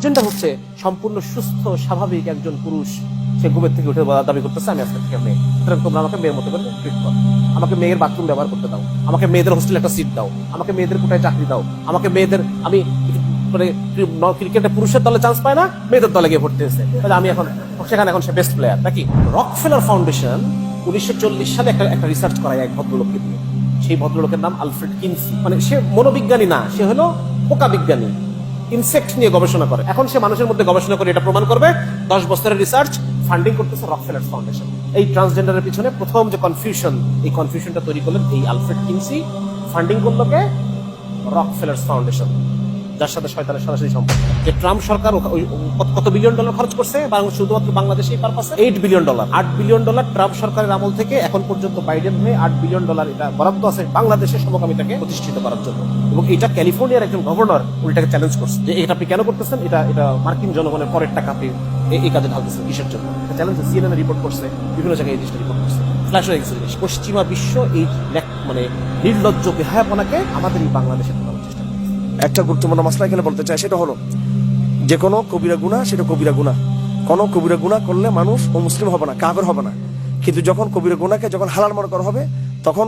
Transgender হচ্ছে সম্পূর্ণ সুস্থ, স্বাভাবিক একজন পুরুষ। সে ঘুমের থেকে উঠে দাবি করতেছে, আমি আজকে থেকে মেয়ে। সুতরাং তোমরা আমাকে মেয়ের মতো করে ট্রিট করো। আমাকে মেয়ের বাথরুম ব্যবহার করতে দাও। আমাকে মেয়েদের হোস্টেলে একটা সিট দাও। আমাকে মেয়েদের কোটায় চাকরি দাও। আমাকে মেয়েদের, আমি মানে ক্রিকেটে পুরুষের দলে চান্স পায় না, মেয়েদের দলে গিয়ে ভর্তি হয়েছে। তাহলে আমি এখন, সেখানে এখন সে বেস্ট প্লেয়ার নাকি? রকফেলার ফাউন্ডেশন উনিশশো চল্লিশ সালে একটা একটা রিসার্চ করায় এক ভদ্রলোককে দিয়ে সেই ভদ্রলোকের নাম আলফ্রেড কিনসি। মানে সে মনোবিজ্ঞানী না, সে হলো পোকা বিজ্ঞানী ইনসেক্ট নিয়ে গবেষণা করে। এখন সে মানুষের মধ্যে গবেষণা করে এটা প্রমাণ করবে। দশ বছরের রিসার্চ ফান্ডিং করতেছে রকফেলার ফাউন্ডেশন এই ট্রান্সজেন্ডারের পিছনে প্রথম যে কনফিউশন এই কনফিউশনটা তৈরি করলেন এই আলফ্রেড কিনসি ফান্ডিং করল কে? রকফেলার ফাউন্ডেশন যার সাথে শয়তানের সরাসরি সম্পর্ক। যে ট্রাম্প সরকার কত- বিলিয়ন ডলার খরচ করছে শুধুমাত্র বাংলাদেশে এই পারপাসে এইট বিলিয়ন ডলার আট বিলিয়ন ডলার ট্রাম্প সরকারের আমল থেকে এখন পর্যন্ত বাইডেন হয়ে আট বিলিয়ন ডলার এটা বরাদ্দ আছে বাংলাদেশের সমকামিতাকে প্রতিষ্ঠিত করার জন্য। এবং এটা ক্যালিফোর্নিয়ার একজন গভর্নর উল্টাকে চ্যালেঞ্জ করছে যে এটা আপনি কেন করতেছেন? এটা এটা মার্কিন জনগণের পরের টাকা আপনি এই কাজে ঢালতেছেন কিসের জন্য? চ্যালেঞ্জ সিএনএন রিপোর্ট করছে বিভিন্ন জায়গায় এই জিনিসটা রিপোর্ট করছে। ফ্ল্যাশ হয়ে গেছে পশ্চিমা বিশ্ব এই মানে নির্লজ্জ বেহায়াপনাকে আমাদের এই বাংলাদেশে ঢোকানোর চেষ্টা করছে একটা গুরুত্বপূর্ণ মশলা এখানে বলতে চাই, সেটা হলো যে কোনো কবিরা গুণা সেটা কবিরা গুণা কোনো কবিরা গুণা করলে মানুষ ও মুসলিম হবে না কাবের হবে না। কিন্তু যখন কবিরা গুণাকে যখন হালাল মনে করা হবে, তখন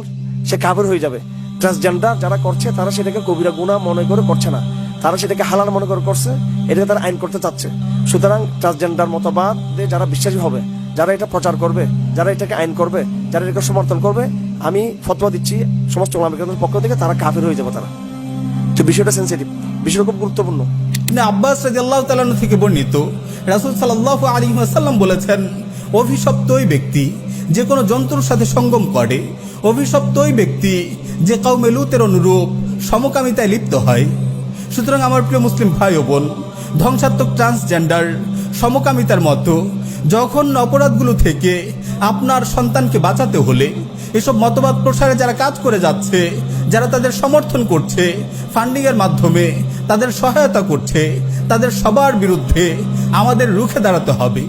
সে কাবের হয়ে যাবে। ট্রান্সজেন্ডার যারা করছে, তারা সেটাকে কবিরা গুণা মনে করে করছে না। তারা সেটাকে হালাল মনে করে করছে, এটাকে তারা আইন করতে চাচ্ছে। সুতরাং ট্রান্সজেন্ডার মতবাদে যারা বিশ্বাসী হবে, যারা এটা প্রচার করবে, যারা এটাকে আইন করবে, যারা এটাকে সমর্থন করবে, আমি ফতোয়া দিচ্ছি সমস্ত পক্ষ থেকে, তারা কাফের হয়ে যাবে তারা। তো বিষয়টা সেন্সিটিভ বিষয়টা খুব গুরুত্বপূর্ণ। ইবনে আব্বাস রাদিয়াল্লাহু তাআলা থেকে বর্ণিত, রাসূল সাল্লাল্লাহু আলাইহি ওয়াসাল্লাম বলেছেন অভিশপ্ত ওই ব্যক্তি যে কোনো জন্তুর সাথে সঙ্গম করে অভিশপ্ত ওই ব্যক্তি যে কওমে লুতের অনুরূপ সমকামিতায় লিপ্ত হয়। সুতরাং আমার প্রিয় মুসলিম ভাই ও বোন, ধ্বংসাত্মক ট্রান্সজেন্ডার সমকামিতার মতো যখন অপরাধগুলো থেকে আপনার সন্তানকে বাঁচাতে হলে, এসব মতবাদ প্রসারে যারা কাজ করে যাচ্ছে যারা তাদের সমর্থন করছে ফান্ডিংয়ের মাধ্যমে, তাদের সহায়তা করছে, তাদের সবার বিরুদ্ধে আমাদের রুখে দাঁড়াতে হবে।